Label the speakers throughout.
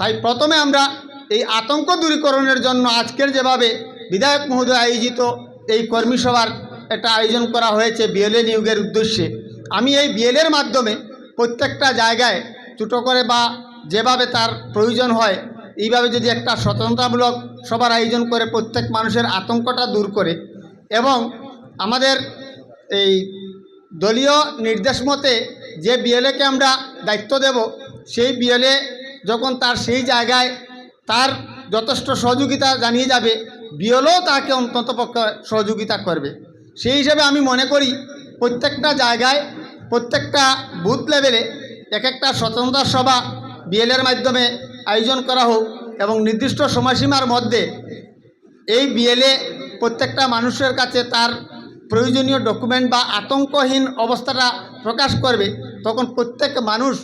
Speaker 1: তাই প্রথমে আমরা এই আতঙ্ক দূরীকরণের জন্য আজকের যেভাবে বিধায়ক মহোদয় আয়োজিত এই কর্মী সভার একটা আয়োজন করা হয়েছে বিএলএ নিয়োগের উদ্দেশ্যে, আমি এই বিএলের মাধ্যমে প্রত্যেকটা জায়গায় ছোটো করে বা যেভাবে তার প্রয়োজন হয়, এইভাবে যদি একটা স্বতন্ত্রমূলক সবার আয়োজন করে প্রত্যেক মানুষের আতঙ্কটা দূর করে এবং আমাদের এই দলীয় নির্দেশ মতে যে বিএলএকে আমরা দায়িত্ব দেব, সেই বিএলএ যখন তার সেই জায়গায় তার যথেষ্ট সহযোগিতা জানিয়ে যাবে, বিএলও তাকে অন্তত পক্ষে সহযোগিতা করবে। সেই হিসেবে আমি মনে করি প্রত্যেকটা জায়গায়, প্রত্যেকটা বুথ লেভেলে এক একটা স্বতন্ত্র সভা বিএলের মাধ্যমে আয়োজন করা হোক এবং নির্দিষ্ট সময়সীমার মধ্যে এই বিএলএ প্রত্যেকটা মানুষের কাছে তার প্রয়োজনীয় ডকুমেন্ট বা আতঙ্কহীন অবস্থাটা প্রকাশ করবে, তখন প্রত্যেক মানুষ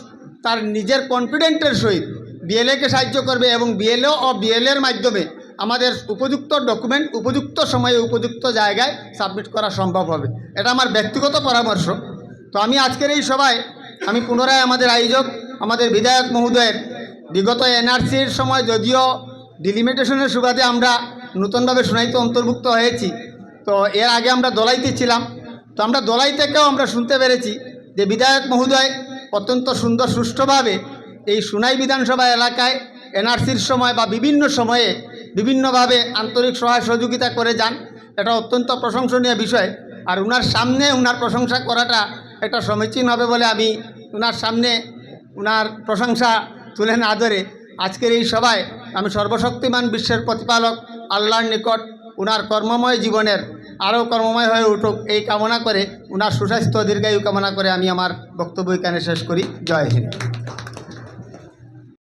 Speaker 1: তার নিজের কনফিডেন্টের সহিত বিএলএকে সাহায্য করবে এবং বিএলও ও বিএলএর মাধ্যমে আমাদের উপযুক্ত ডকুমেন্ট উপযুক্ত সময়ে উপযুক্ত জায়গায় সাবমিট করা সম্ভব হবে। এটা আমার ব্যক্তিগত পরামর্শ। তো আমি আজকের এই সভায় আমি পুনরায় আমাদের আয়োজক, আমাদের বিধায়ক মহোদয়ের বিগত এনআরসির সময় যদিও ডিলিমিটেশনের সুবাদে আমরা নতুনভাবে শুনাইতে অন্তর্ভুক্ত হয়েছি, তো এর আগে আমরা দলাইতে ছিলাম। তো আমরা দলাই থেকেও আমরা শুনতে পেরেছি যে বিধায়ক মহোদয় অত্যন্ত সুন্দর সুষ্ঠুভাবে এই সুনাই বিধানসভা এলাকায় এনআরসির সময় বা বিভিন্ন সময়ে বিভিন্নভাবে আন্তরিক সহায় সহযোগিতা করে যান। এটা অত্যন্ত প্রশংসনীয় বিষয়। আর উনার সামনে উনার প্রশংসা করাটা একটা সমীচীন হবে বলে আমি উনার সামনে উনার প্রশংসা তুলে না ধরে আজকের এই সভায় আমি সর্বশক্তিমান বিশ্বের প্রতিপালক আল্লাহর নিকট উনার কর্মময় জীবনের আরও কর্মময় হয়ে উঠুক এই কামনা করে উনার সুস্বাস্থ্য দীর্ঘায়ু কামনা করে আমি আমার বক্তব্য এখানে শেষ করি। জয় হিন্দ।